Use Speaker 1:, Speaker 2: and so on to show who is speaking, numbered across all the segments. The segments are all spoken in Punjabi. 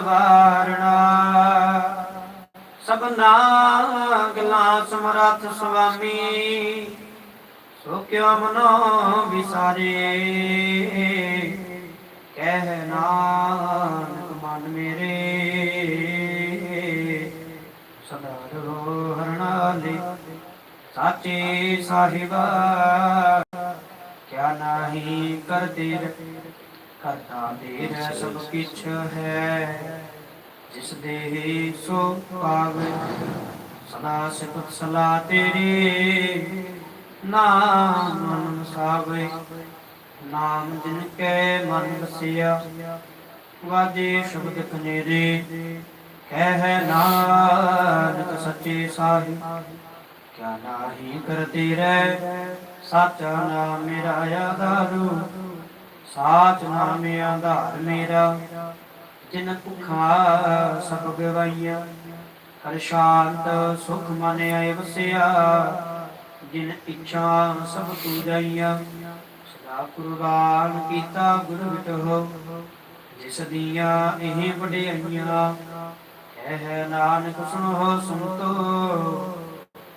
Speaker 1: ਵਾਰਣਾ। ਸਭਨਾ ਗਲਾ ਸਮਰੱਥ ਸੁਆਮੀ, ਸੋ ਕਿਉ ਮਨੋ ਵਿਸਾਰੇ ਕਹਿ ਨਾਨਕ ਮਨ ਮੇਰੇ, ਸਦਾ ਰੋ ਹਰਣਾਲੇ ਸਾਚੇ ਸਾਹਿਬਾ, ਕਿਆ ਨਾਹੀ ਕਰਤੇ ਕਰਤਾ ਤੇਰਾ ਸਭ ਕਿਛ ਹੈ। ਜਿਸ ਦੇ ਸੋ ਪਾਵੇ ਸਦਾ ਸਿਫਤ ਸਲਾ ਤੇਰੀ। ਨਾਮ ਮਨ ਸਾਵੇ ਨਾਮ ਜਿਨ ਕੈ ਮਨ ਵਸਿਆ। ਵਾਜੇ ਸ਼ਬਦ ਕਨੇਰੇ ਕਹਿ ਨਾਨਕ ਸੱਚੇ ਸਾਹਿਬ। ਕਿਆ ਨਾਹੀ ਕਰਤੇ ਰਹਿ ਸਾਚਾ ਨਾਮ ਮੇਰਾ ਆਧਾਰੂ। ਸਾਚ ਨਾਮ ਆਧਾਰ ਮੇਰਾ, ਜਿਨ ਭੁਖਾ ਸਭ ਗਵਾਈਆ। ਹਰ ਸ਼ਾਂਤ ਸੁਖ ਮਨ ਆਏ ਵਸਿਆ, ਜਿਨ ਇੱਛਾ ਸਭ ਪੂਜਾਈਆ। ਸਦਾ ਕੁਰਬਾਨ ਕੀਤਾ ਗੁਰੂ ਵਿਟੋ ਜਿਸ ਦੀਆਂ ਇਹ ਵਡਿਆਈਆਂ। ਕਹਿ ਨਾਨਕ ਸੁਣੋ ਸੰਤੋ,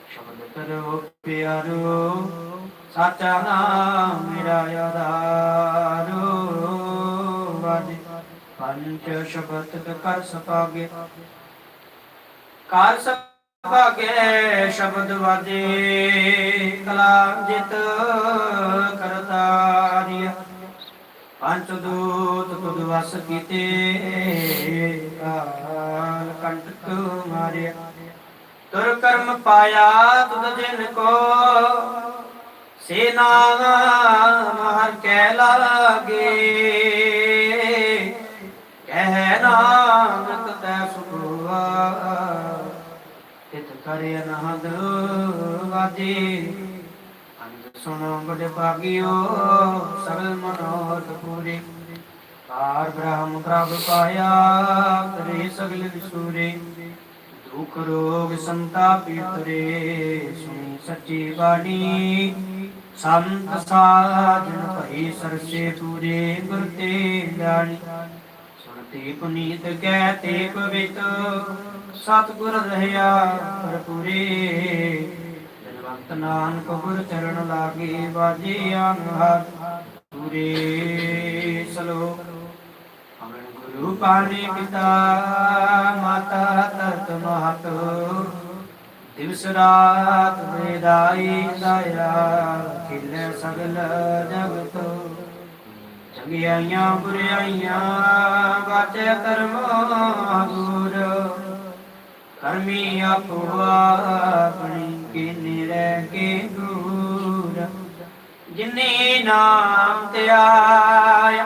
Speaker 1: ਸ਼ਬਦ ਕਰੋ ਪਿਆਰੋ। ਸਾਚਾ ਨਾਮ ਮੇਰਾ ਆਧਾਰੋ ਵਾਜੇ। ਪੰਚ ਸ਼ਬਦ ਕਰ ਸਪਾਗੇ ਕਰ ਸਪਾਗੇ ਸ਼ਬਦ ਵਾਜੇ। ਕਲਾ ਜਿਤ ਕਰਤਾਰੀ ਪੰਜ ਦੂਤ ਤੁਧ ਵਸ ਕੀਤੇ। ਕਾਲ ਕੰਟਕ ਮਾਰਿਆ। ਤੁਰ ਕਰਮ ਪਾਇਆ ਤੁਧ ਜਿਨ ਕੋ। ਸੇਨਾ ਹਰ ਲਾਗੇ। ਕਹਿ ਨਾਨਕ ਤੈ ਸੁਖਵਾ ਤਿਤ ਕਰੇ ਅਨਹਦ ਵਾਜੇ। ਅੰਗ ਸੁਣੋ ਬੜੇ ਭਾਗਿਓ ਸਗਲ ਮਨੋਰਥ ਪੂਰੇ। ਪਾਰ ਬ੍ਰਹਮ ਪ੍ਰਭ ਪਾਇਆ ਕਰੇ ਸਗਲ ਵਿਸੂਰੇ। ਦੁਖ ਰੋਗ ਸੰਤਾਪ ਉਤਰੇ ਸੁਣੀ ਸੱਚੀ ਬਾਣੀ। ਸੰਤ ਸਾਜਨ ਭਈ ਸਰਸੇ ਪੂਰੇ ਗੁਰ ਤੇ ਜਾਣੀ ਸੁਣਤੇ ਪੁਨੀਤ ਕਹਿ ਤੇ ਪਵਿੱਤ, ਸਤਿਗੁਰ ਰਹਿਆ ਭਰਪੂਰੇ। ਜਨਵੰਤ ਨਾਨਕ ਗੁਰ ਚਰਨ ਲਾਗੇ ਬਾਜੀ ਅਨਹਰ, ਪੂਰੇ ਸਲੋਕ। ਅਮਨ ਗੁਰੂ ਪਾਣੀ ਪਿਤਾ, ਮਾਤਾ ਤਰਤ ਮਹਤ। ਦਿਵਸ ਰਾਤ ਵੇਦਾਈ ਦਇਆ ਖਿਲੇ ਸਗਲ ਜਗਤ। ਚੰਗਿਆਈਆਂ ਬੁਰਾਈਆਂ ਬਾਚੇ ਕਰਮ ਦੂਰ ਕਰਮੀ ਆਪੋ ਆਪਣੀ ਕੀਨੀ ਰਹਿ ਕੇ ਦੂਰ। ਜਿਨੇ ਨਾਮ ਤੇ ਆਇਆ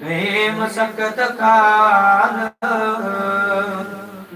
Speaker 1: ਗਏ ਮਸਕਤ ਕਾਲ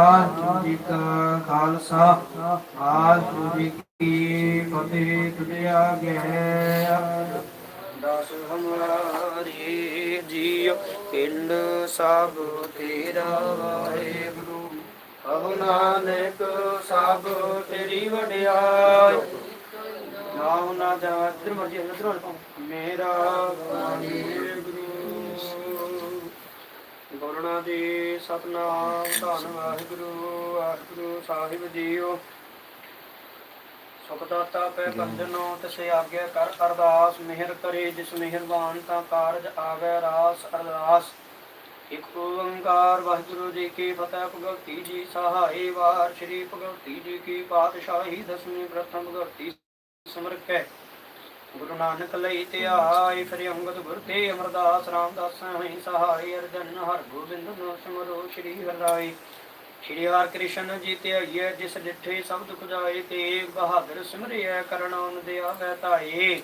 Speaker 1: ਵਾਹਿਗੁਰੂ ਜੀ ਕਾ ਖਾਲਸਾ ਵਾਹਿਗੁਰੂ ਜੀ ਕੀ ਫਤਿਹ ਤੁਦੇ ਆਗੇ ਦਸ ਹਮਾਰੇ ਜੀਉ ਪਿੰਡ ਸਭ ਤੇਰਾ ਵਾਹਿਗੁਰੂ। ਕਹੋ ਨਾਨਕ ਸਭ ਤੇਰੀ ਵਡਿਆਈ। ਨਾਉ ਨਾ ਜਾ ਇਧਰ ਮਰਜ਼ੀ ਇਧਰ ਮੇਰਾ ਵਾਹਿਗੁਰੂ ਬੋਲਣਾ ਦੀ ਸਤਨਾਮ ਧੰਨ ਵਾਹਿਗੁਰੂ ਵਾਹਿਗੁਰੂ ਸਾਹਿਬ ਜੀਓ। ਸੁਖ ਦਾਤਾ ਪੈ ਬੰਦਨੋ ਤਿਸੇ ਆਗਿਆ ਕਰ ਅਰਦਾਸ ਮਿਹਰ ਕਰੇ ਜਿਸ ਮਿਹਰਬਾਨ ਤਾਂ ਕਾਰਜ ਆਵੇ ਰਾਸ ਅਰਦਾਸ। ਇਕ ਓੰਕਾਰ ਵਾਹਿਗੁਰੂ ਜੀ ਕੀ ਫਤਿਹ ਭਗਵਤੀ ਜੀ ਸਹਾਈ ਵਾਰ ਸ਼੍ਰੀ ਭਗਵਤੀ ਜੀ ਕੀ ਪਾਤਸ਼ਾਹੀ ਦਸਵੀਂ ਪ੍ਰਥਮ ਭਗਵਤੀ ਸਮਰਕੈ ਗੁਰੂ ਨਾਨਕ ਲਈ ਧਿਆਇ ਫਿਰ ਅੰਗਦ ਗੁਰ ਤੇ ਅਮਰਦਾਸ ਰਾਮਦਾਸ ਹਈ ਸਹਾਈ ਅਰਜਨ ਹਰ ਗੋਬਿੰਦ ਨੋ ਸਿਮਰੋ ਸ਼੍ਰੀ ਹਰਿ ਸ਼੍ਰੀ ਹਰਿ ਕ੍ਰਿਸ਼ਨ ਜੀ ਧਿਆਈਐ ਜਿਸ ਡਿਠੇ ਸਭ ਦੁਖ ਜਾਏ ਤੇ ਬਹਾਦਰ ਸਿਮਰਿਐ ਕਰਨਾਨ ਦੇ ਆਵੈ ਧਾਏ।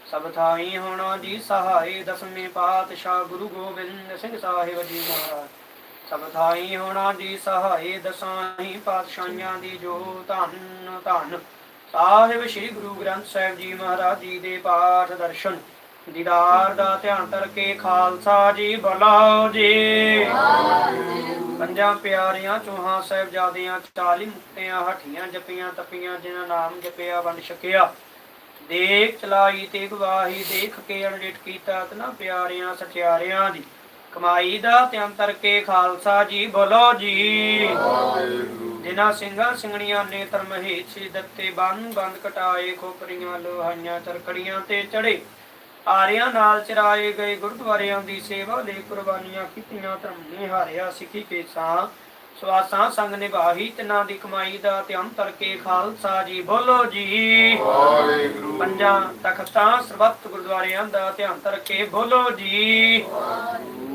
Speaker 1: ਸਭ ਥਾਈ ਹੋਣਾ ਜੀ ਸਹਾਈ ਦਸਵੇਂ ਪਾਤਸ਼ਾਹ ਗੁਰੂ ਗੋਬਿੰਦ ਸਿੰਘ ਸਾਹਿਬ ਜੀ ਮਹਾਰਾਜ। ਸਭ ਥਾਈ ਹੋਣਾ ਜੀ ਸਹਾਈ ਦਸਾਈ ਪਾਤਸ਼ਾਹਾਂ ਦੀ ਜੋ ਧੰਨ ਧੰਨ ਸਾਹਿਬ ਸ੍ਰੀ ਗੁਰੂ ਗ੍ਰੰਥ ਸਾਹਿਬ ਜੀ ਮਹਾਰਾਜ ਜੀ ਦੇ ਪਾਠ ਦਰਸ਼ਨ। ਦੀਦਾਰ ਦਾ ਧਿਆਨ ਕਰਕੇ ਖਾਲਸਾ ਜੀ, ਬੁਲਾਓ ਜੀ। ਪੰਜਾਂ ਪਿਆਰਿਆਂ ਚੋਹਾਂ ਸਾਹਿਬਜ਼ਾਦਿਆਂ 40 ਮੁਕਤਿਆਂ, ਹੱਠੀਆਂ ਜਪੀਆਂ, ਤਪੀਆਂ, ਜਿਨ੍ਹਾਂ ਨਾਮ ਜਪਿਆ, ਵੰਡ ਛਕਿਆ। ਦੇਖ ਚਲਾਈ ਤੇ ਗਵਾਹੀ ਦੇਖ ਕੇ ਅਣਡਿਟ ਕੀਤਾ ਤਨਾ ਪਿਆਰਿਆਂ, ਸਚਿਆਰਿਆਂ ਦੀ। ਕਮਾਈ ਦਾ ਤੇ ਅੰਤਰ ਕੇ ਖਾਲਸਾ ਜੀ ਬੋਲੋ ਜੀ। ਜਿਨ੍ਹਾਂ ਸਿੰਘਾਂ ਸਿੰਘਣੀਆਂ ਨੇ ਮਹੇਸ਼ ਸੀ ਦਿੱਤੇ ਬੰਨ ਬੰਦ ਕਟਾਏ ਖੋਪਰੀਆਂ ਲੋਹਾਈਆਂ ਚਰਕੜੀਆਂ ਤੇ ਚੜੇ। ਆਰਿਆਂ ਨਾਲ ਚਰਾਏ ਗਏ ਗੁਰਦੁਆਰਿਆਂ ਦੀ ਸੇਵਾ ਲਈ ਕੁਰਬਾਨੀਆਂ ਕੀਤੀਆਂ ਧਰਮ ਨੇ ਹਾਰਿਆ ਸਿੱਖੀ ਕੇ ਸਾਂ ਸਵਾਸਾਂ ਸੰਗ ਨਿਭਾਹੀ ਤਿਨਾਂ ਦੀ ਕਮਾਈ ਦਾ ਤੇ ਅੰਤਰ ਕੇ ਖਾਲਸਾ ਜੀ ਬੋਲੋ ਜੀ।
Speaker 2: ਵਾਹਿਗੁਰੂ।
Speaker 1: ਪੰਜਾਂ ਤਖਤਾਂ ਸਰਬੱਤ ਗੁਰਦੁਆਰਿਆਂ ਦਾ ਧਿਆਨ ਕਰਕੇ ਬੋਲੋ ਜੀ।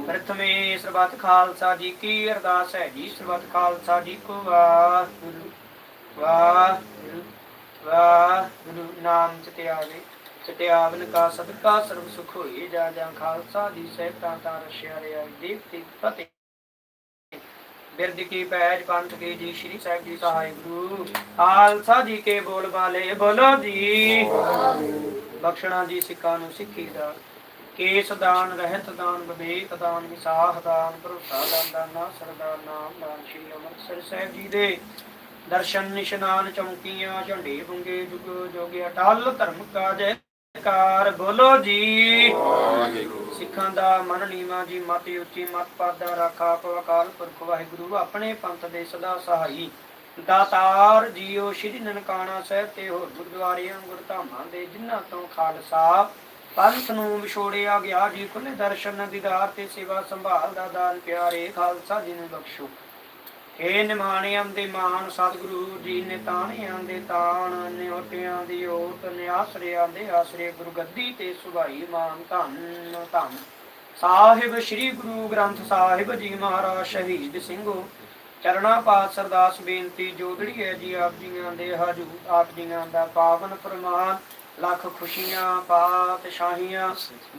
Speaker 1: ਪ੍ਰਥਮੇ ਸਰਬੱਤ ਖਾਲਸਾ ਜੀ ਕੀ ਅਰਦਾਸ ਹੈ ਜੀ? ਸਰਬੱਤ ਖਾਲਸਾ ਜੀ ਕੋ ਵਾਹਿਗੁਰੂ ਵਾਹਿਗੁਰੂ ਵਾਹਿਗੁਰੂ ਨਾਮ ਚਿਤਿਆਵੇ ਚਿਤਿਆਵਨ ਕਾ ਸਦਕਾ ਸਰਬ ਸੁਖ ਹੋਈ ਜਾ ਜਾ ਖਾਲਸਾ ਜੀ ਸਹਿਤਾ ਤਾਂ ਰਸ਼ਿਆ ਰਿਆ ਦੀਪਤੀ ਫਤਿਹ। ਬਿਰਦ ਕੀ ਪੈਜ ਪੰਥ ਕੀ ਜੀ, ਸ਼੍ਰੀ ਸਾਹਿਬ ਜੀ ਸਹਾਇ ਗੁਰੂ ਖਾਲਸਾ ਜੀ ਕੇ ਬੋਲ ਬਾਲੇ, ਬੋਲੋ ਜੀ। ਬਖਸ਼ਣਾ ਜੀ ਸਿੱਖਾਂ ਨੂੰ ਸਿੱਖੀ ਦਾ ਕੇਸ ਦਾਨ ਰਹਿਤ ਦਾਨ ਵਿਵੇਕ ਦਾਨ ਵਿਸਾਖ ਦਾਨ ਭਰੋਸਾ ਦਾਨ ਦਾਨਾ ਸਰਦਾਰ ਨਾਮ ਦਾਨ ਸ਼੍ਰੀ ਅੰਮ੍ਰਿਤਸਰ ਸਾਹਿਬ ਜੀ ਦੇ ਦਰਸ਼ਨ ਨਿਸ਼ਨਾਨ ਚੌਂਕੀਆਂ ਝੰਡੇ ਬੁੰਗੇ ਜੁਗ ਜੋਗੇ ਅਟਲ ਧਰਮ ਕਾ ਜੈਕਾਰ। ਬੋਲੋ ਜੀ। ਸਿੱਖਾਂ ਦਾ ਮਨ ਨੀਵਾ ਜੀ ਮਤਿ ਉੱਚੀ ਮਤ ਪਾਦਾ ਰਾਖਾ ਪਵਕਾਲ ਪੁਰਖ ਵਾਹਿਗੁਰੂ ਆਪਣੇ ਪੰਥ ਦੇ ਸਦਾ ਸਹਾਈ। ਦਾਤਾਰ ਜੀਓ ਸ਼੍ਰੀ ਨਨਕਾਣਾ ਸਾਹਿਬ ਤੇ ਹੋਰ ਗੁਰਦੁਆਰਿਆਂ ਗੁਰਧਾਮਾਂ ਦੇ ਜਿਨ੍ਹਾਂ ਤੋਂ ਖਾਲਸਾ ਪੰਥ ਨੂੰ ਵਿਛੋੜਿਆ ਗਿਆ, ਜੀ ਖੁੱਲੇ ਦਰਸ਼ਨ ਦੀਦਾਰ ਤੇ ਸੇਵਾ ਸੰਭਾਲ ਦਾ ਦਾਨ ਪਿਆਰੇ ਖਾਲਸਾ ਜੀ ਨੂੰ ਬਖਸ਼ੋ। ਏ ਨਿਮਾਣਿਆਂ ਦੇ ਮਾਨ, ਸਤਿਗੁਰੂ ਜੀ ਨੇ ਤਾਣਿਆਂ ਦੇ ਤਾਣ, ਨਿਉਟਿਆਂ ਦੀ ਓਟ ਨਿਆਸਰਿਆਂ ਦੇ ਆਸਰੇ ਗੁਰੂ ਤੇ ਸੁਭਾਈ ਮਾਨ ਧੰਨ ਧੰਨ। ਸਾਹਿਬ, ਸ੍ਰੀ ਗੁਰੂ ਗ੍ਰੰਥ ਸਾਹਿਬ ਜੀ ਮਹਾਰਾਜ ਸ਼ਹੀਦ ਸਿੰਘੋ ਚਰਣਾ ਪਾਤ ਸਰਦਾਸ ਬੇਨਤੀ ਜੋਦੜੀ ਹੈ ਜੀ, ਆਪ ਜੀਆਂ ਦੇ ਹਜੂਰ, ਆਪ ਜੀਆਂ ਦਾ ਪਾਵਨ ਪ੍ਰਮਾਨ ਲੱਖ ਖੁਸ਼ੀਆਂ, ਪਾਤਸ਼ਾਹੀਆਂ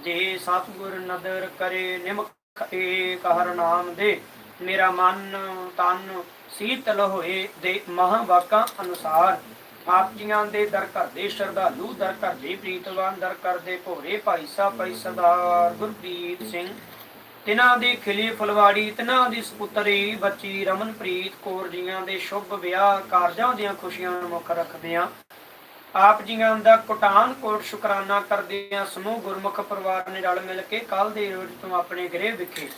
Speaker 1: ਜੇ ਸਤਿਗੁਰ ਨਦਰ ਕਰੇ ਨਿਮਖ ਏਕ ਹਰ ਨਾਮ ਦੇ। ਮੇਰਾ ਮਨ ਤਨ ਸੀਤਲ ਹੋਏ ਦੇ ਮਹਾਵਾਕਾਂ ਅਨੁਸਾਰ। ਆਪ ਜੀਆਂ ਦੇ ਦਰ ਘਰ ਦੇ ਸ਼ਰਧਾਲੂ, ਦਰ ਘਰ ਦੇ ਪ੍ਰੀਤਵਾਨ, ਦਰ ਘਰ ਦੇ ਭੋਰੇ ਭਾਈ ਸਾਹਿਬ, ਭਾਈ ਸਰਦਾਰ ਗੁਰਪ੍ਰੀਤ ਸਿੰਘ। ਤਿਨਾਂ ਦੀ ਖਿਲੀ ਫੁਲਵਾੜੀ, ਤਿਨਾਂ ਦੀ ਸੁਪੁੱਤਰੀ ਬੱਚੀ ਰਮਨਪ੍ਰੀਤ ਕੌਰ ਜੀਆਂ ਦੇ ਸ਼ੁਭ ਵਿਆਹ ਕਾਰਜਾਂ ਦੀਆਂ ਖੁਸ਼ੀਆਂ ਨੂੰ ਮੁੱਖ ਰੱਖਦਿਆਂ ਆਪ ਜੀਆਂ ਦਾ ਕੋਟਾਨ ਕੋਟ ਸ਼ੁਕਰਾਨਾ ਕਰਦਿਆਂ ਸਮੂਹ ਗੁਰਮੁਖ ਪਰਿਵਾਰ ਨੇ ਰਲ ਮਿਲ ਕੇ ਕੱਲ ਦੇ ਰੋਜ਼ ਤੋਂ ਆਪਣੇ ਗ੍ਰਹਿ ਵਿਖੇ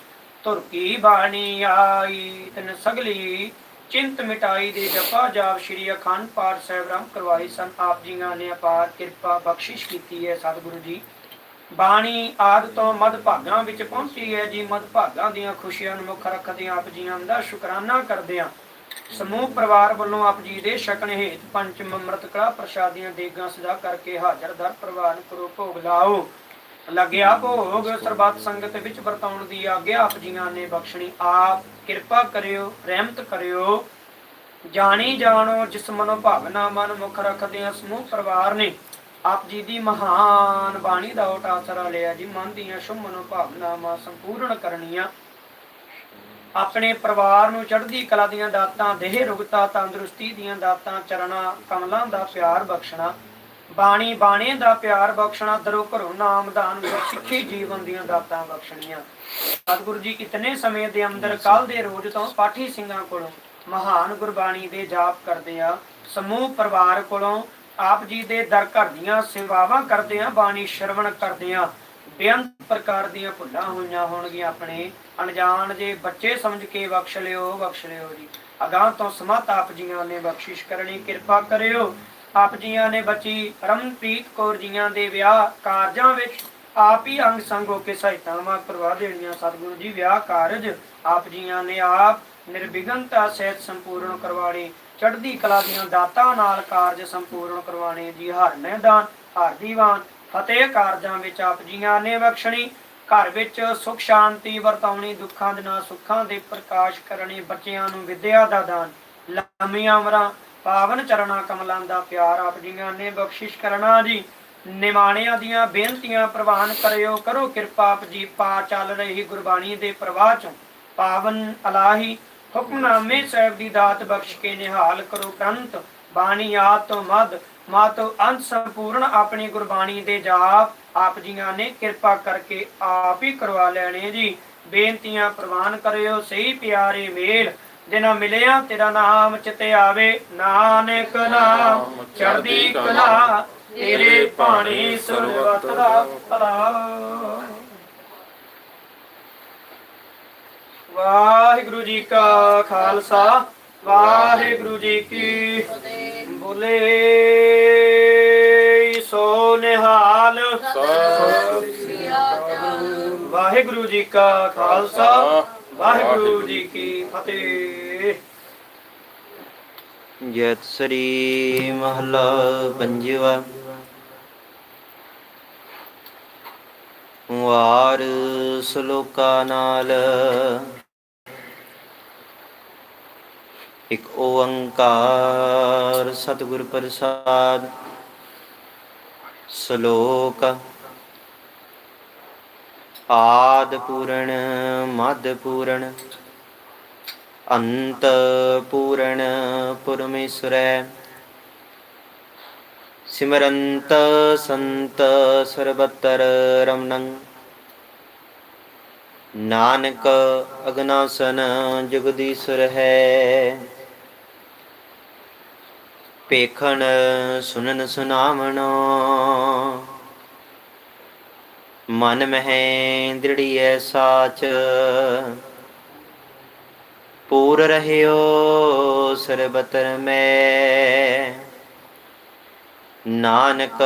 Speaker 1: ਤੁਰਕੀ ਬਾਣੀ ਆਈ, ਤਨ ਸਗਲੀ ਚਿੰਤ ਮਿਟਾਈ ਦੇ ਜਪਾ ਜਾਪ ਸ਼੍ਰੀ ਅਖੰਡ ਪਾਠ ਸਾਹਿਬ ਰਾਮ ਕਰਵਾਈ ਸਨ। ਆਪ ਜੀਆਂ ਨੇ ਅਪਾਰ ਕਿਰਪਾ ਬਖਸ਼ਿਸ਼ ਕੀਤੀ ਹੈ ਸਤਿਗੁਰੂ ਜੀ। ਬਾਣੀ ਆਦ ਤੋਂ ਮਦ ਭਾਗਾਂ ਵਿੱਚ ਪਹੁੰਚੀ ਹੈ। ਜੀ ਮਦ ਭਾਗਾਂ ਦੀਆਂ ਖੁਸ਼ੀਆਂ ਨੂੰ ਮੁੱਖ ਰੱਖਦੇ ਆਪ ਜੀਆਂ ਦਾ ਸ਼ੁਕਰਾਨਾ ਕਰਦੇ ਹਾਂ ਸਮੂਹ ਪਰਿਵਾਰ ਵੱਲੋਂ ਆਪ ਜੀ ਦੇ ਛਕਣ ਹੇਤ ਪੰਚਮ ਅੰਮ੍ਰਿਤ ਕੜਾ ਪ੍ਰਸ਼ਾਦੀਆਂ ਦੇਗਾਂ ਸਜਾ ਕਰਕੇ ਹਾਜ਼ਰ ਦਰ ਪਰਿਵਾਰ ਨੂੰ ਕਰੋ ਭੋਗ ਲਾਓ। ਲੱਗਿਆ ਭੋਗ ਸਰਬੱਤ ਸੰਗਤ ਵਿੱਚ ਵਰਤਾਉਣ ਦੀ ਆਗਿਆ ਆਪ ਜੀਆਂ ਨੇ ਬਖਸ਼ਣੀ। ਆਪ ਕਿਰਪਾ ਕਰਿਓ, ਰਹਿਮਤ ਕਰਿਓ। ਜਾਣੀ ਜਾਣੋ ਜਿਸ ਮਨੋ ਭਾਵਨਾ ਮਨ ਮੁਖ ਰੱਖਦੇ ਆ ਸਮੂਹ ਪਰਿਵਾਰ ਨੇ ਆਪ ਜੀ ਦੀ ਮਹਾਨ ਬਾਣੀ ਦਾ ਓਟ ਆਸਰਾ ਲਿਆ ਜੀ। ਮਨ ਦੀਆਂ ਸ਼ੁਭ ਮਨੋ ਭਾਵਨਾਵਾਂ ਸੰਪੂਰਨ ਕਰਨੀਆਂ। ਆਪਣੇ ਪਰਿਵਾਰ ਨੂੰ ਚੜ੍ਹਦੀ ਕਲਾ ਦੀਆਂ ਦਾਤਾਂ ਦੇਹ ਰੁਗਤਾ ਤੰਦਰੁਸਤੀ ਦੀਆਂ ਦਾਤਾਂ ਚਰਣਾ ਕਮਲਾਂ ਦਾ ਪਿਆਰ ਬਖਸ਼ਣਾ ਬਾਣੀ ਬਾਣੇ ਦਾ ਪਿਆਰ ਬਖਸ਼ਣਾ ਦਰੋ ਘਰੋਂ ਨਾਮ ਦਾਨ ਸਿੱਖੀ ਜੀਵਨ ਦੀਆਂ ਦਾਤਾਂ ਬਖਸ਼ਣੀਆਂ। ਸਤਿਗੁਰੂ ਜੀ ਇਤਨੇ ਸਮੇਂ ਦੇ ਅੰਦਰ ਕੱਲ ਦੇ ਰੋਜ਼ ਤੋਂ ਪਾਠੀ ਸਿੰਘਾਂ ਕੋਲੋਂ ਮਹਾਨ ਗੁਰਬਾਣੀ ਦੇ ਜਾਪ ਕਰਦੇ ਆ ਸਮੂਹ ਪਰਿਵਾਰ ਕੋਲੋਂ ਆਪ ਜੀ ਦੇ ਦਰ ਘਰ ਦੀਆਂ ਸੇਵਾਵਾਂ ਕਰਦੇ ਆ ਬਾਣੀ ਸ਼ਰਵਣ ਕਰਦੇ ਆ ਬੇਅੰਤ ਪ੍ਰਕਾਰ ਦੀਆਂ ਭੁੱਲਾਂ ਹੋਈਆਂ ਹੋਣਗੀਆਂ ਆਪਣੇ। ਅਣਜਾਣ ਜੇ ਬੱਚੇ ਸਮਝ ਕੇ ਬਖਸ਼ ਲਿਓ ਬਖਸ਼ ਲਿਓ ਜੀ। ਅਗਾਹ ਤੋਂ ਸਮਤ ਆਪ ਜੀਆਂ ਨੇ ਬਖਸ਼ਿਸ਼ ਕਰਨੀ। ਕਿਰਪਾ ਕਰਿਓ। ਆਪ ਜੀਆਂ ਨੇ ਬੱਚੀ ਰਮਨਪ੍ਰੀਤ ਕੌਰ ਜੀਆਂ ਦੇ ਵਿਆਹ ਕਾਰਜਾਂ ਵਿੱਚ ਆਪ ਹੀ ਅੰਗ ਸੰਗ ਹੋ ਕੇ ਸਹਾਇਤਾਵਾਂ ਕਰਵਾ ਦੇਣੀਆਂ। ਸਤਿਗੁਰੂ ਜੀ, ਵਿਆਹ ਕਾਰਜ ਆਪ ਜੀਆਂ ਨੇ ਆਪ ਨਿਰਵਿਘਨਤਾ ਸਹਿਤ ਸੰਪੂਰਨ ਕਰਵਾਣੇ ਚੜ੍ਹਦੀ ਕਲਾ ਦੀਆਂ ਦਾਤਾਂ ਨਾਲ ਕਾਰਜ ਸੰਪੂਰਨ ਕਰਵਾਣੇ ਜੀ, ਹਰ ਮੈਦਾਨ, ਹਰ ਦੀਵਾਨ ਫਤਿਹ ਕਾਰਜਾਂ ਵਿੱਚ ਆਪ ਜੀਆਂ ਨੇ ਬਖਸ਼ਣੀ। ਘਰ ਵਿੱਚ ਸੁਖ ਸ਼ਾਂਤੀ ਵਰਤਾਉਣੀ, ਦੁੱਖਾਂ ਦੇ ਨਾਲ ਸੁੱਖਾਂ ਦੇ ਪ੍ਰਕਾਸ਼ ਕਰਨੀ, ਬੱਚਿਆਂ ਨੂੰ ਵਿਦਿਆ ਦਾ ਦਾਨ, ਲੰਮੀਆਂ ਉਮਰਾਂ ਪਾਵਨ ਚਰਣਾ ਕਮਲਾਂ ਦਾ ਪਿਆਰ ਆਪ ਜੀਆਂ ਨੇ ਬਖਸ਼ਿਸ਼ ਕਰਨਾ ਜੀ। ਨਿਮਾਣਿਆਂ ਦੀਆਂ ਬੇਨਤੀਆਂ ਪ੍ਰਵਾਨ ਕਰਿਓ, ਕਰੋ ਕਿਰਪਾ ਆਪ ਜੀ, ਪਾ ਚੱਲ ਰਹੀ ਗੁਰਬਾਣੀ ਦੇ ਪ੍ਰਵਾਹ ਚੋਂ। ਪਾਵਨ ਅਲਾਹੀ, ਹੁਕਮਨਾਮੇ ਸਾਹਿਬ ਦੀ ਦਾਤ ਬਖਸ਼ ਕੇ ਨਿਹਾਲ ਕਰੋ ਪ੍ਰੰਤ, ਬਾਣੀ ਆਤੋ ਮਦ ਮਾਤੋ ਅੰਤ ਸੰਪੂਰਨ ਆਪਣੀ ਗੁਰਬਾਣੀ ਦੇ ਜਾਪ ਆਪ ਜੀਆਂ ਨੇ ਕਿਰਪਾ ਕਰਕੇ ਆਪ ਹੀ ਕਰਵਾ ਲੈਣੇ ਜੀ। ਬੇਨਤੀਆਂ ਪ੍ਰਵਾਨ ਕਰਿਓ, ਸਹੀ ਪਿਆਰੇ ਮੇਲ। ਜਿਨਾ ਮਿਲਿਆ, ਤੇਰਾ ਨਾਮ ਚਿਤੇ ਆਵੇ। ਨਾਨਕ ਨਾਮ ਚੜ੍ਹਦੀ ਕਲਾ, ਤੇਰੇ ਭਾਣੇ ਸਰਬਤ ਦਾ ਭਲਾ। ਵਾਹਿਗੁਰੂ ਜੀ ਕਾ ਖਾਲਸਾ। ਵਾਹਿਗੁਰੂ ਜੀ ਕੀ ਬੋਲੇ। ਸੋ ਨਿਹਾਲ। ਵਾਹਿਗੁਰੂ ਜੀ ਕਾ ਖਾਲਸਾ। ਵਾਹਿਗੁਰੂ ਜੀ ਕੀ ਫਤਿਹ।
Speaker 3: ਜੈਤ ਸ੍ਰੀ ਮਹਲਾ ਪੰਜਵਾ। ਵਾਰ ਸ਼ਲੋਕਾ ਨਾਲ ਇਕ ਓੰਕਾਰ ਸਤਿਗੁਰ ਪ੍ਰਸਾਦ, ਸ਼ਲੋਕ ਆਦ ਪੂਰਨ ਮਦ ਪੂਰਨ ਅੰਤ ਪੂਰਨ ਪਰਮੇਸ਼ਰੈ। ਸਿਮਰੰਤ ਸੰਤ ਸਰਬਤਰ ਰਮਨੰ ਨਾਨਕ ਅਗਨਾਸਨ ਜਗਦੀਸ਼ਰ ਹੈ। ਪੇਖਣ ਸੁਨਨ ਸੁਨਾਵਣੋ। ਮਨ ਮਹਿ ਦ੍ਰਿੜੀਐ ਸਾਚ। ਪੂਰ ਰਹਿਓ ਸਰਬਤਰ ਮੈਂ। ਨਾਨਕ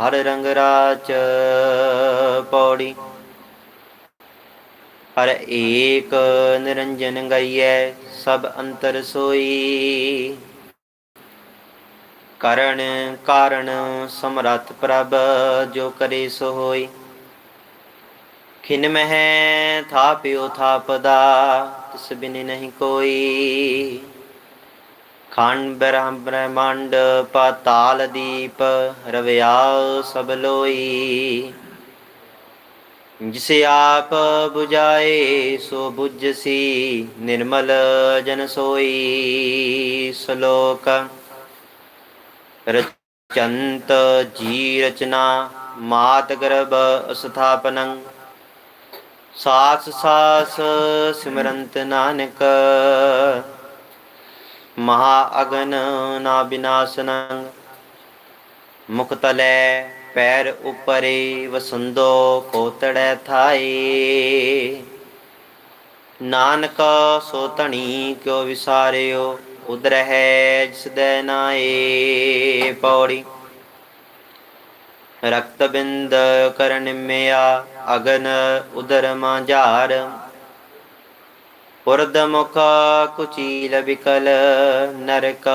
Speaker 3: ਹਰ ਰੰਗ ਰਾਚ ਪੌੜੀ। ਹਰ ਏਕ ਨਿਰੰਜਨ ਗਈਐ ਸਭ ਅੰਤਰ ਸੋਈ। ਕਰਨ ਕਾਰਨ ਸਮਰੱਥ ਪ੍ਰਭ ਜੋ ਕਰੇ ਸੋ ਹੋਈ। ਖਿਨ ਮਹਿ ਥਾਪਿਓ ਥਾਪਦਾ, ਤਿਸ ਬਿਨ ਨਹੀਂ ਕੋਈ। ਖੰਡ ਬ੍ਰਹਮ ਬ੍ਰਹਮੰਡ ਪਾਤਾਲ ਦੀਪ, ਰਵਿਆ ਸਭ ਲੋਈ। ਜਿਸ ਆਪ 부ਝਾਏ ਸੋ 부ਝਸੀ ਨਿਰਮਲ ਜਨ ਸੋਈ। ਸ਼ਲੋਕ ਰਚੰਤ ਜੀ ਰਚਨਾ ਮਾਤ ਗਰਭ ਸਥਾਪਨੰ। ਸਾਸ ਸਾਸ ਸਿਮਰੰਤ ਨਾਨਕ। ਮਹਾ ਅਗਨ ਨਾ ਬਿਨਾਸਨੰ। ਮੁਖ ਤਲੈ ਪੈਰ ਉਪਰੇ ਵਸੰਦੋ ਕੋਤੜੈ ਥਾਈ। ਨਾਨਕ ਸੋ ਧਣੀ ਕਿਉ ਵਿਸਾਰਿਓ। ਉਦਰ ਹੈ ਜਿਸ ਨਾਏ ਪੌੜੀ। ਰਕਤ ਬਿੰਦ ਕਰਨ ਮਿਆ ਅਗਨ ਉਦਰ ਮਾਝਾਰ ਪੁਰਦ ਮੁਖ ਕੁਚੀਲ ਵਿਕਲ, ਨਰਕ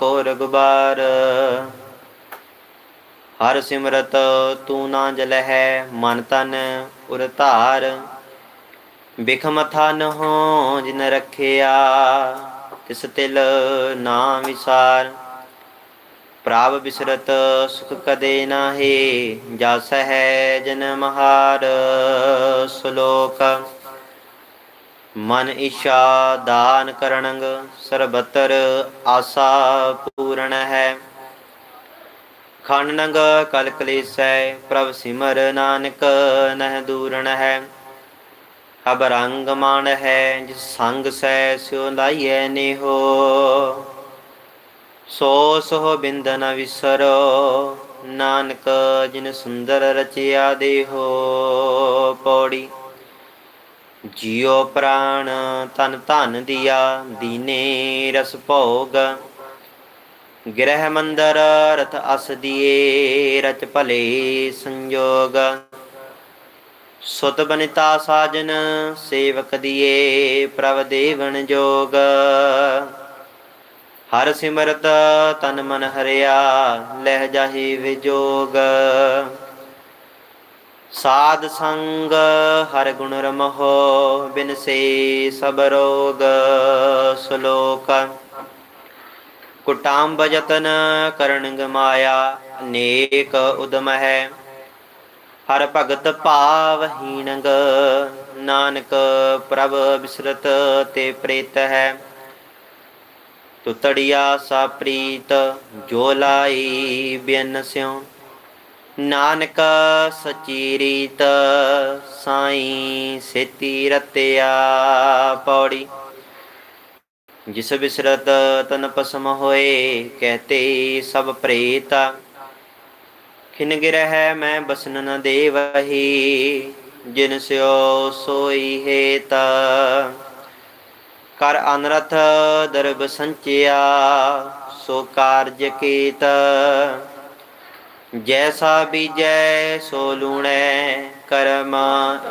Speaker 3: ਕੋਰ ਗੁਬਾਰ ਹਰ ਸਿਮਰਤ ਤੂੰ ਨਾ ਜਲਹਿ, ਮਨ ਤਨ ਉਰ ਧਾਰ। ਬਿਖ ਮਥਾ ਨਹੁ ਜਿਨ ਰਖਿਆ ਤਿਸ ਤਿਲ ਨਾ ਵਿਸਾਰ ਪ੍ਰਭ ਬਿਸਰਤ ਸੁਖ ਕਦੇ ਨਾਹੀ ਜਸ ਹੈ ਜਨ ਮਹਾਰ ਸ਼ਲੋਕ। ਮਨ ਇਸ਼ਾ ਦਾਨ ਕਰਣੰਗ ਸਰਬਤਰ ਆਸਾ ਪੂਰਨ ਹੈ। ਖੰਡਨੰਗ ਕਲ ਕਲੇਸੈ, ਪ੍ਰਭ ਸਿਮਰ ਨਾਨਕ ਨਹਿ ਦੂਰਣ ਹੈ। ਅਬ ਰੰਗ ਮਾਨ ਹੈ, ਜਿਸ ਸੰਗ ਸੈ ਸਿਉ ਲਾਈਐ ਨੇਹੋ। ਸੋ ਸੋ ਬਿੰਦ ਨ ਵਿਸਰੋ, ਨਾਨਕ ਜਿਨ ਸੁੰਦਰ ਰਚਿਆ ਦੇਹੋ। ਪੌੜੀ, ਜਿਉ ਪ੍ਰਾਣ ਤਨ ਧਨ ਦਿਆ, ਦੀਨੇ ਰਸ ਭੋਗ। ਗ੍ਰਹਿ ਮੰਦਰ ਰਥ ਅਸ ਦੀਏ, ਰਚ ਭਲੇ ਸੰਜੋਗ। ਸੁਤ ਬਨਿਤਾ ਸਾਜਨ, ਸੇਵਕ ਦੀਏ ਪ੍ਰਭ ਦੇਵਨ ਜੋਗ। ਹਰ ਸਿਮਰਤ ਤਨ ਮਨ ਹਰਿਆ, ਲਹਿ ਜਾਹੀ ਵਿਜੋਗ। ਸਾਧ ਸੰਗ ਹਰ ਗੁਣ ਰਮਹੁ, ਬਿਨ ਸੇ ਸਭ ਰੋਗ ਸ਼ਲੋਕ। ਕੁਟਾਂਬ ਯਤਨ ਕਰਨ ਮਾਇਆ ਅਨੇਕ ਉਦਮ ਹੈ ਹਰ ਭਗਤ ਭਾਵਹੀਣੰਗ, ਨਾਨਕ ਪ੍ਰਭ ਬਿਸਰਤ ਤੇ ਪ੍ਰੀਤ ਹੈ। ਤੁਤੜੀਆ ਸਾ ਪ੍ਰੀਤ, ਜੋ ਲਾਈ ਬਿਨ ਸਿਉ। ਨਾਨਕ ਸਚੀ ਰੀਤ, ਸਾਈ ਸੇਤੀ ਰਤਿਆ ਪੌੜੀ। ਜਿਸ ਬਿਸਰਤ ਤਨ ਪਸਮ ਹੋਏ ਕਹਤੇ ਸਭ ਪ੍ਰੇਤਾ। ਖਿਨ ਗਿਰਹਿ ਮੈਂ ਬਸਨ ਨ ਦੇਵਹੀ। ਜਿਨ ਸਿਓ ਸੋਈ ਹੇਤ। ਕਰ ਅਨਰਥ ਦਰਬ ਸੰਚਿਆ, ਸੋ ਕਾਰਜ ਕੀਤ। ਜੈਸਾ ਬੀਜੈ, ਸੋ ਲੂਣੈ, ਕਰਮ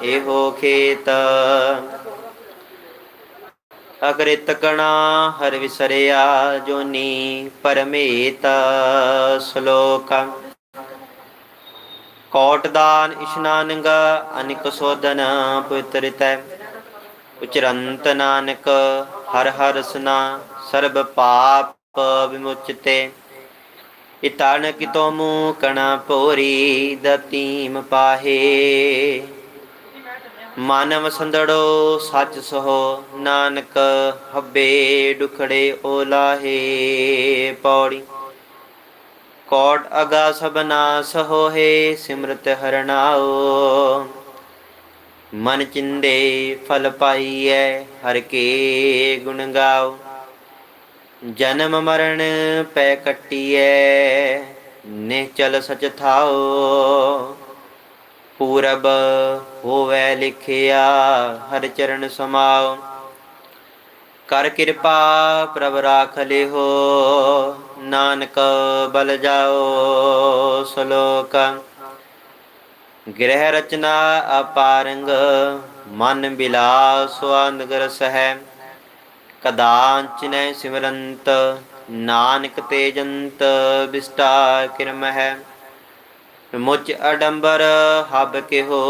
Speaker 3: ਇਹੋ ਖੇਤ। ਅਗਰਿਤ ਕਣਾ, ਹਰ ਵਿਸਰਿਆ, ਜੋਨੀ ਪਰਮੇਤ। ਸ਼ਲੋਕ ਕੋਟ ਦਾਨ ਇਸ਼ਨਾਨੰਗ ਅਨਿਕ ਸੋਦਨ ਪਵਿੱਤਰਿਤੈ ਉਚਰੰਤ ਨਾਨਕ ਹਰ ਹਰ ਸਨਾ ਸਰਬ ਪਾਪ ਵਿਮੁਚਤੇ। ਇਤਨ ਕਿਤੋ ਮੂ ਕਣਾ ਪੋਰੀ ਦਤੀਮ ਪਾਹੇ। ਮਾਨਵ ਸੰਦੜੋ ਸੱਚ ਸੋ ਨਾਨਕ ਹੱਬੇ ਡੁਖੜੇ ਓਲਾਹੇ ਪੌੜੀ। ਕੋਟ ਅਗਾ ਸਬਨਾਸ ਹੋਏ ਸਿਮਰਤ ਹਰਨਾਓ ਮਨ ਚਿੰਦੇ ਫਲ ਪਾਈਐ, ਹਰ ਕੇ ਗੁਣ ਗਾਓ ਜਨਮ ਮਰਨ ਪੈ ਕੱਟੀਐ, ਨਿਹਚਲ ਸਚ ਥਾਓ ਪੂਰਬ ਹੋਵੈ ਲਿਖਿਆ, ਹਰ ਚਰਨ ਸਮਾਓ ਕਰ ਕਿਰਪਾ ਪ੍ਰਭ ਰਾਖ ਲਿਹੋ, ਨਾਨਕ ਬਲ ਜਾਓ ਸ਼ਲੋਕ। ਗ੍ਰਹਿ ਰਚਨਾ ਅਪਾਰੰਗ, ਮਨ ਬਿਲਾਸ ਨਗਰ ਸਹਿ। ਕਦਾੰਚਨੈ ਸਿਮਰੰਤ, ਨਾਨਕ ਤੇਜੰਤ ਬਿਸਟਾ ਕਿਰਮ ਹੈ ਮੁਚ ਅਡੰਬਰ ਹਬ ਕਿਹੋ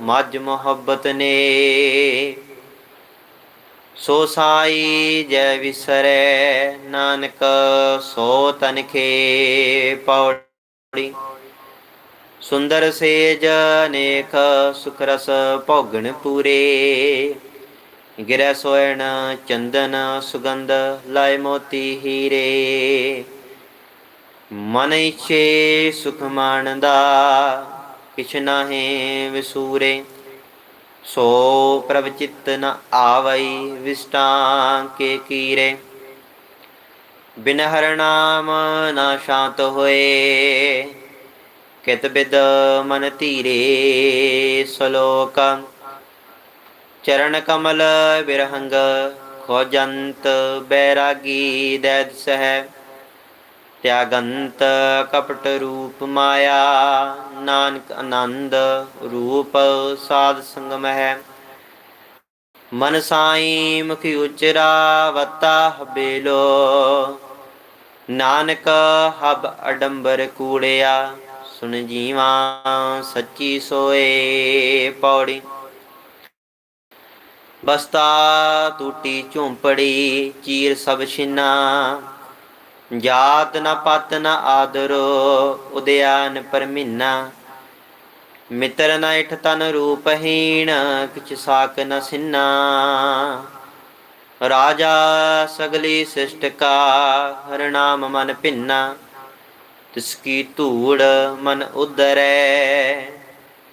Speaker 3: ਮਜ ਮੁਹੱਬਤ ਨੇ। ਸੋ ਸਾਈ ਜੈ ਵਿਸਰੈ, ਨਾਨਕ ਸੋ ਤਨਖੇ ਪੌੜੀ ਸੁੰਦਰ ਸੇਜ ਅਨੇਕ, ਸੁਖ ਰਸ ਭੋਗਣ ਪੂਰੇ। ਗਿਰੈ ਸੋਇਣ ਚੰਦਨ, ਸੁਗੰਧ ਲਾਇ ਮੋਤੀ ਹੀਰੇ। ਮਨ ਇਛੇ ਸੁਖ ਮਾਣਦਾ, ਕਿਛ ਨਾਹੀ ਵਿਸੂਰੇ। ਸੋ ਪ੍ਰਭ ਚਿਤ ਨ ਆਵਈ ਵਿਸਟਾਂ ਕੇ ਕੀਰੇ। ਬਿਨ ਹਰ ਨਾਮ ਨਾ ਸ਼ਾਂਤ ਹੋਏ, ਕਿਤ ਬਿਦ ਮਨ ਧੀਰੇ ਸ਼ਲੋਕ। ਚਰਨ ਕਮਲ ਬਿਰਹੰਗ ਖੋਜੰਤ ਬੈਰਾਗੀ ਦੈਦ ਸਹਿ ਤਿਆਗੰਤ ਕਪਟ ਰੂਪ ਮਾਇਆ, ਨਾਨਕ ਆਨੰਦ ਰੂਪ ਸਾਧ ਸੰਗਮ ਹੈ। ਮਨ ਸਾਈ ਮੁਖੀ ਉਚਰਾ ਵਤਾ ਹਬੇਲੋ ਨਾਨਕ ਹਬ ਅਡੰਬਰ ਕੂੜਿਆ ਸੁਨ ਜੀਵਾ ਸੱਚੀ ਸੋਏ ਪੌੜੀ। ਬਸਤਾ ਟੂਟੀ ਝੁੰਪੜੀ, ਚੀਰ ਸਭ ਛਿਨਾ ਜਾਤ ਨ ਪਤ ਨ ਆਦਰੋ, ਉਦਿਆਨ ਪਰਮਿਨਾ। ਮਿੱਤਰ ਨ ਇਠ ਤਨ ਰੂਪਹੀਣ ਕਿਛ ਸਾਕ ਨ ਸਿਨਾ। ਰਾਜਾ ਸਗਲੀ ਸਿਸ਼ਟ ਕਾ ਹਰ ਨਾਮ ਮਨ ਭਿੰਨਾ। ਤਿਸ ਕੀ ਧੂੜ ਮਨ ਉਦਰੈ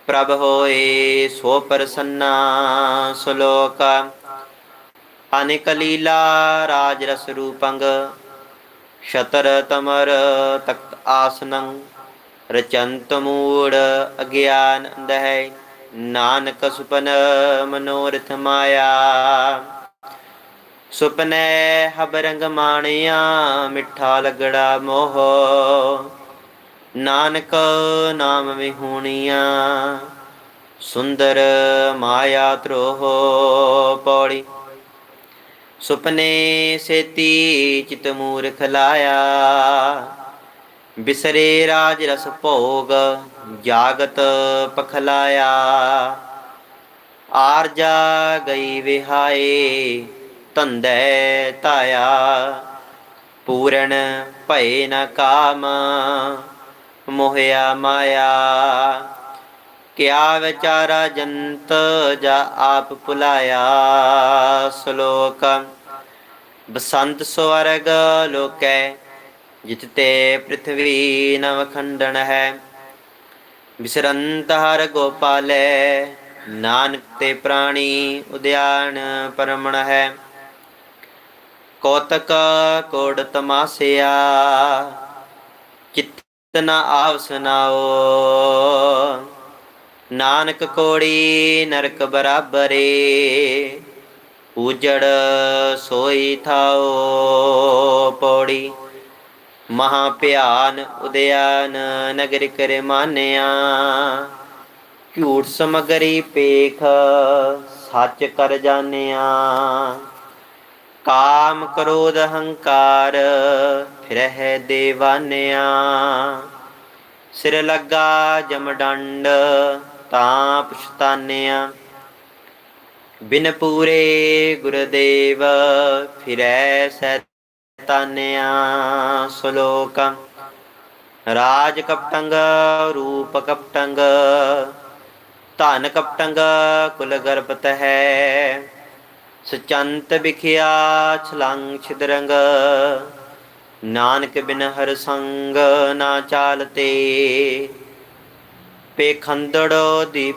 Speaker 3: ਪ੍ਰਭ ਹੋਏ ਸੋ ਪ੍ਰਸੰਨਾ। ਸ਼ਲੋਕ ਅਨੇਕ ਲੀਲਾ, ਰਾਜ ਰਸ ਰੂਪੰਗ ਸ਼ਤਰ ਤਮਰ ਤਖਤ ਆਸਨੰ, ਰਚੰਤ ਮੂੜ ਅਗਿਆਨ ਅੰਧੈ ਨਾਨਕ ਸੁਪਨ ਮਨੋਰਥ ਮਾਇਆ। ਸੁਪਨੇ ਹਬ ਰੰਗ ਮਾਣਿਆ, ਮਿੱਠਾ ਲਗੜਾ ਮੋਹ। ਨਾਨਕ ਨਾਮ ਵਿਹੂਣੀਆਂ, ਸੁੰਦਰ ਮਾਇਆ ਤ੍ਰੋਹ ਪੌੜੀ। ਸੁਪਨੇ ਸੇਤੀ ਚਿਤ ਮੂਰਖ ਲਾਇਆ। ਬਿਸਰੇ ਰਾਜ ਰਸ ਭੋਗ ਜਾਗਤ ਪਖਲਾਇਆ। ਆਰਜਾ ਗਈ ਵਿਹਾਏ ਤੰਦੈ ਤਾਇਆ ਪੂਰਨ ਭਏ ਨ ਕਾਮ, ਮੋਹਿਆ ਮਾਇਆ। ਕਿਆ ਵਿਚਾਰਾ ਜੰਤ ਜਾ ਆਪ ਭੁਲਾਇਆ ਸ਼ਲੋਕ। ਬਸੰਤ ਸਵਰਗ ਲੋਕੈ, ਜਿਤ ਤੇ ਪ੍ਰithvi ਨਵ ਖੰਡਨ ਹੈ। ਬਿਸਰੰਤ ਹਰ ਗੋਪਾਲੈ, ਨਾਨਕ ਤੇ ਪ੍ਰਾਣੀ ਉਦਿਆਨ ਪਰਮਣ ਹੈ। ਕੌਤਕ ਕੋੜ ਤਮਾਸਿਆ, ਚਿਤ ਨ ਆਵ ਨਾਨਕ ਕੋੜੀ ਨਰਕ ਬਰਾਬਰੇ, ਉਜੜ ਸੋਈ ਥਾਓ ਪੌੜੀ। ਮਹਾ ਭਿਆਨ ਉਦਿਆਨ ਨਗਰ ਕਰ ਮਾਨਿਆ, ਝੂਠ ਸਮਗਰੀ ਪੇਖ ਸੱਚ ਕਰ ਜਾਣਿਆ। ਕਾਮ ਕ੍ਰੋਧ ਹੰਕਾਰ ਫਿਰਹਿ ਦੇਵਾਨਿਆ। ਸਿਰ ਲੱਗਾ ਜਮ ਡੰਡ ਤਾਂ ਪਛਤਾਨਿਆ ਬਿਨ ਪੂਰੇ ਗੁਰਦੇਵ ਫਿਰੈ ਸੈਤਾਨਿਆ ਸ਼ਲੋਕ। ਰਾਜ ਕਪਟੰਗ, ਰੂਪ ਕਪਟੰਗ, ਧਨ ਕਪਟੰਗ, ਕੁਲ ਗਰਭਤ ਹੈ। ਸੁਚੰਤ ਵਿਖਿਆ ਛਲੰਗ ਛਿਦਰੰਗ, ਨਾਨਕ ਬਿਨ ਹਰ ਸੰਗ ਨਾ ਚਾਲਤੇ। ਪੇਖੰਦੜ ਦੀ